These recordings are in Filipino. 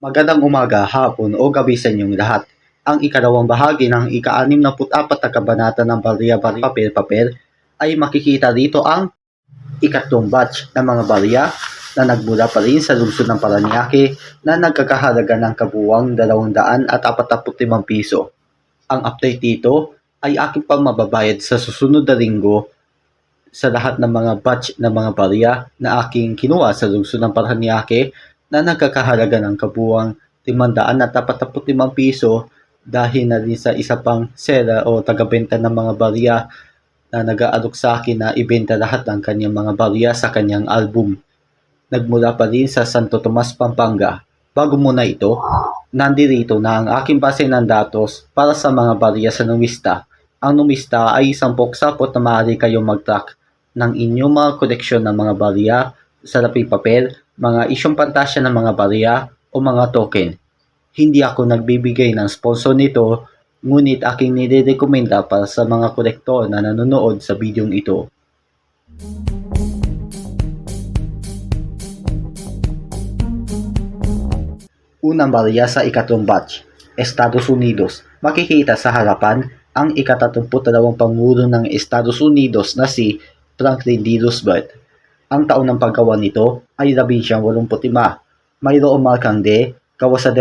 Magandang umaga, hapon o gabi sa inyong lahat. Ang ikalawang bahagi ng ika-64 na kabanata ng Barya Barya Papel Papel ay makikita dito ang ikatlong batch ng mga barya na nagmula pa rin sa lungsod ng Paranaque na nagkakahalaga ng kabuwang 245 piso. Ang update dito ay aking pang mababayad sa susunod na linggo sa lahat ng mga batch ng mga barya na aking kinuha sa lungsod ng Paranaque na nagkakahalaga ng kabuwang 545 piso dahil na rin sa isa pang seller o tagabenta ng mga barya na nag-aalok sa akin na ibenta lahat ng kanyang mga barya sa kanyang album. Nagmula pa rin sa Santo Tomas, Pampanga. Bago muna ito, nandirito na ang aking base ng datos para sa mga barya sa numista. Ang numista ay isang poksapot na maaari kayong mag-track ng inyong mga koleksyon ng mga barya, salaping papel, mga isyong pantasya ng mga barya o mga token. Hindi ako nagbibigay ng sponsor nito, ngunit aking nirekomenda para sa mga kolektor na nanonood sa bidyong ito. Unang barya sa ikatlong batch, Estados Unidos. Makikita sa harapan ang ikatatlumputadalawang pangulo ng Estados Unidos na si Franklin D. Roosevelt. Ang taon ng paggawa nito ay 1985. Mayroong D, gawa sa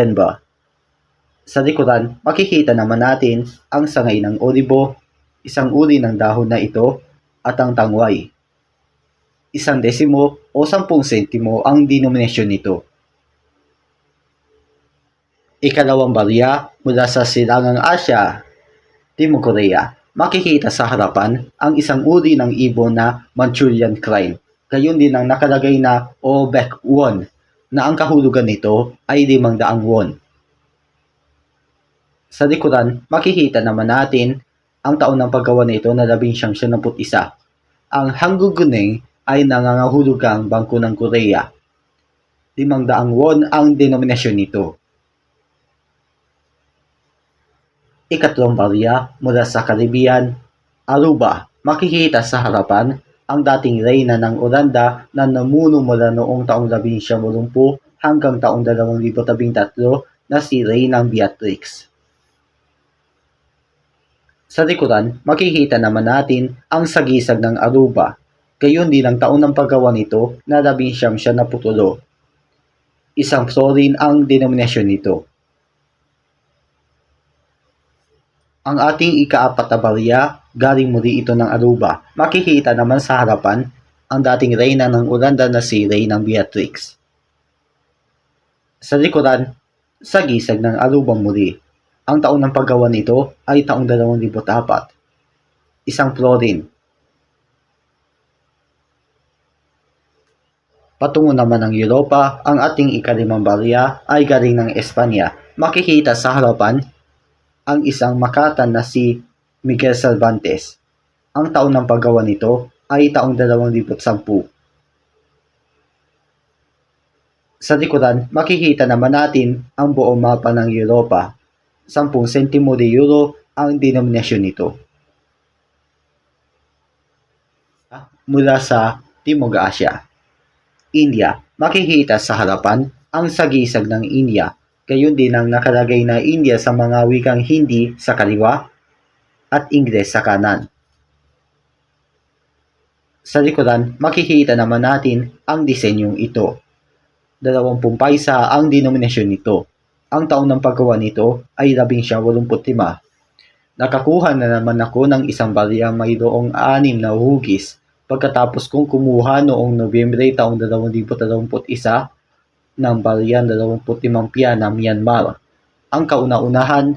likuran, makikita naman natin ang sangay ng olibo, isang uri ng dahon na ito, at ang tangway. Isang desimo o sampung sentimo ang denominasyon nito. Ikalawang barya mula sa Silangang Asya, Timog Korea. Makikita sa harapan ang isang uri ng ibon na Manchurian crane. Gayon din ang nakalagay na Obek won na ang kahulugan nito ay 500 won. Sa likuran, makikita naman natin ang taon ng paggawa nito na 1971. Ang Hangguguneng ay nangangahulugang Bangko ng Korea. 500 won ang denominasyon nito. Ikatlong barya mula sa Caribbean, Aruba. Makikita sa harapan ang dating reyna ng Oranda na namuno mula noong taong 1980 hanggang taong 2013 na si Reynang Beatrix. Sa likuran, makikita naman natin ang sagisag ng Aruba. Gayon din ang taon ng paggawa nito na 1970. Isang florin ang denominasyon nito. Ang ating ikaapat na barya, galing muli ito ng Aruba. Makikita naman sa harapan ang dating reyna ng Oranda na si Reynang Beatrix. Sa likuran, sa gisag ng Aruba muli. Ang taon ng paggawa nito ay taong 2004. Isang florin. Patungo naman ng Europa, ang ating ikalimang barya ay galing ng Espanya. Makikita sa harapan ang isang makatan na si Miguel Cervantes. Ang taon ng paggawa nito ay taong 2010. Sa likuran, makikita naman natin ang buong mapa ng Europa. 10 sentimo de euro ang denominasyon nito. Mula sa Timog Asya. India, makikita sa harapan ang sagisag ng India gayon din ang nakalagay na India sa mga wikang Hindi sa kaliwa at Ingles sa kanan. Sa likuran, makikita naman natin ang disenyong ito. 20 paisa ang denominasyon nito. Ang taon ng paggawa nito ay 1985. Nakakuha na naman ako ng isang barya mayroong anim na hugis pagkatapos kong kumuha noong Nobyembre taong 2021 ng Baryan 25 Pia ng Myanmar. Ang kauna-unahan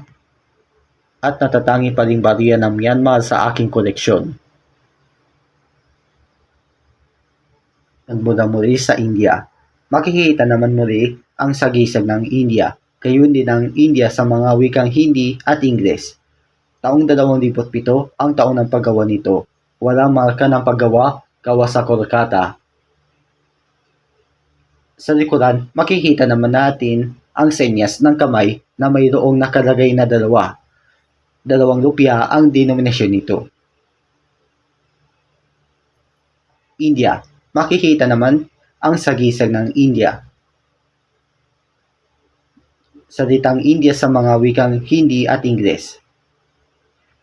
at natatangi pa rin barya ng Myanmar sa aking koleksyon. Nagmula muli sa India. Makikita naman muli ang sagisag ng India, gayon din ang India sa mga wikang Hindi at Ingles. Taong 2007 ang taon ng paggawa nito. Walang marka ng paggawa, gawa sa Kolkata, sa likuran, makikita naman natin ang senyas ng kamay na mayroong nakalagay na dalawa. Dalawang rupya ang denominasyon nito. India. Makikita naman ang sagisag ng India. salitang India sa mga wikang Hindi at Ingles.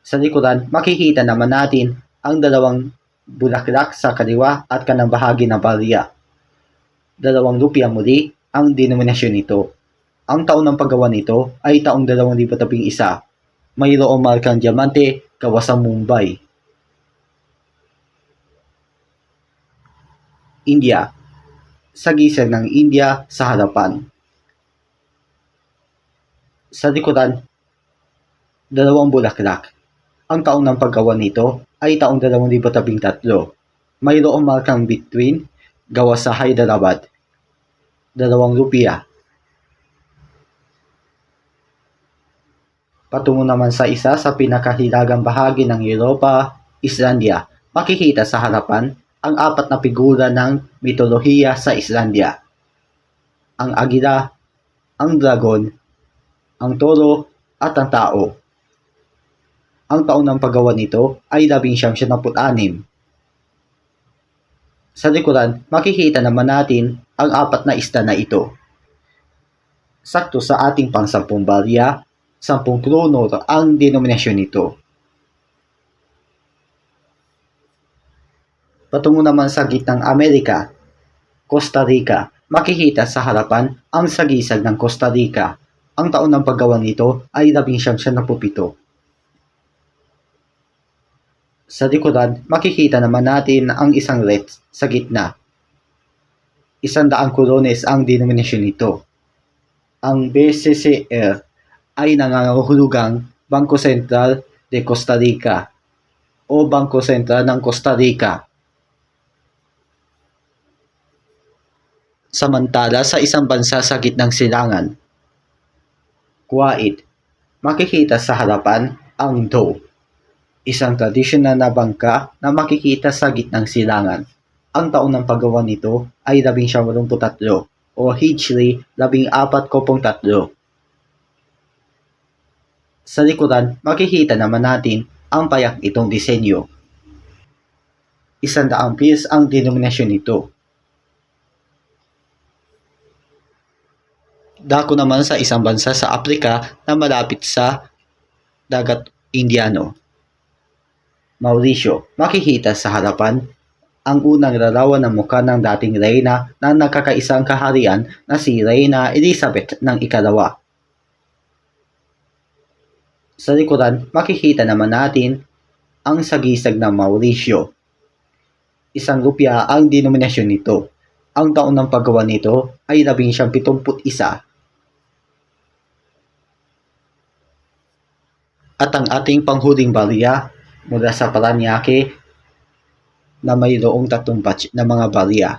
Sa likuran, makikita naman natin ang dalawang bulaklak sa kaliwa at kanang bahagi ng barya. Dalawang rupya muli ang denominasyon nito. Ang taon ng paggawa nito ay taong 2011. Mayroong markang diamante gawa sa Mumbai. India. Sagisag ng India sa harapan. Sa likuran, dalawang bulaklak. Ang taong ng paggawa nito ay taong 2013. Mayroong markang between gawa sa Hyderabad. Dalawang rupiya. Patungo naman sa isa sa pinakahilagang bahagi ng Europa, Islandia, makikita sa harapan ang apat na figura ng mitolohiya sa Islandia. Ang agila, ang dragon, ang toro, at ang tao. Ang taon ng paggawa nito ay 1976. Sa likuran, makikita naman natin ang apat na ista na ito. Sakto sa ating pangsampung barya, sampung krono ang denominasyon nito. Patungo naman sa gitnang Amerika, Costa Rica, makikita sa harapan ang sagisag ng Costa Rica. Ang taon ng paggawa nito ay 1977. Sa likuran, makikita naman natin ang isang red sa gitna. Isang daang kolones ang denominasyon nito. Ang BCCR ay nangangahulugang Bangko Sentral de Costa Rica o Bangko Sentral ng Costa Rica. Samantala sa isang bansa sa gitnang silangan, Kuwait, makikita sa harapan ang dough, isang tradisyonal na bangka na makikita sa gitnang silangan. Ang taon ng paggawa nito ay 1983 o Hijri 1403. Sa likuran, makikita naman natin ang payak itong disenyo. Isang daang piece ang denominasyon nito. Dako naman sa isang bansa sa Afrika na malapit sa dagat Indiano. Mauricio, makikita sa harapan ang unang larawan ng mukha ng dating reyna na nagkakaisang kaharian na si Reyna Elizabeth ng ikalawa. Sa likuran, makikita naman natin ang sagisag ng Mauricio. Isang rupya ang denominasyon nito. Ang taon ng paggawa nito ay 1971. At ang ating panghuling barya mula sa Paranaque na mayroong tatlong batch na mga barya.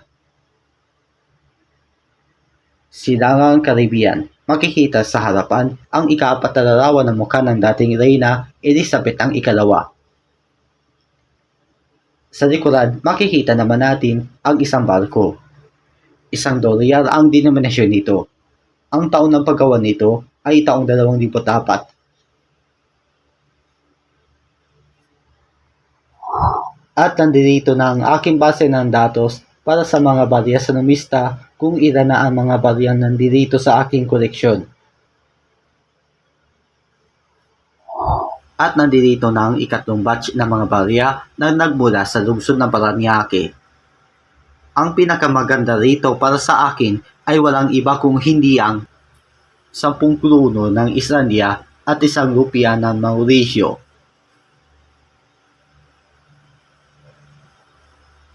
Silangang Caribbean, makikita sa harapan ang ikaapat na larawan ng mukha ng dating Reyna Elizabeth ang ikalawa. Sa likuran, makikita naman natin ang isang barko. Isang dolyar ang denominasyon nito. Ang taon ng paggawa nito ay taong 2004. At nandito na ang aking base ng datos para sa mga barya sa numista kung ilan na ang mga baryang nandito sa aking koleksyon. At nandito na ang ikatlong batch ng mga barya na nagmula sa lungsod ng Paranaque. Ang pinakamaganda rito para sa akin ay walang iba kung hindi ang 10 kluno ng Islandia at isang rupya ng Mauricio.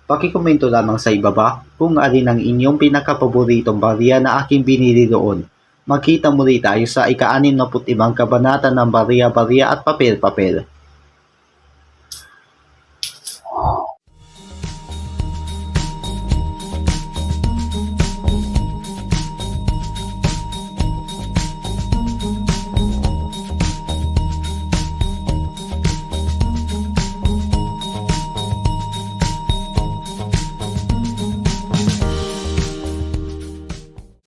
Pakikomento lamang sa ibaba kung alin ang inyong pinakapaboritong barya na aking binili doon. Magkita muli tayo sa ika-65 kabanata ng Barya-Barya at Papel-Papel.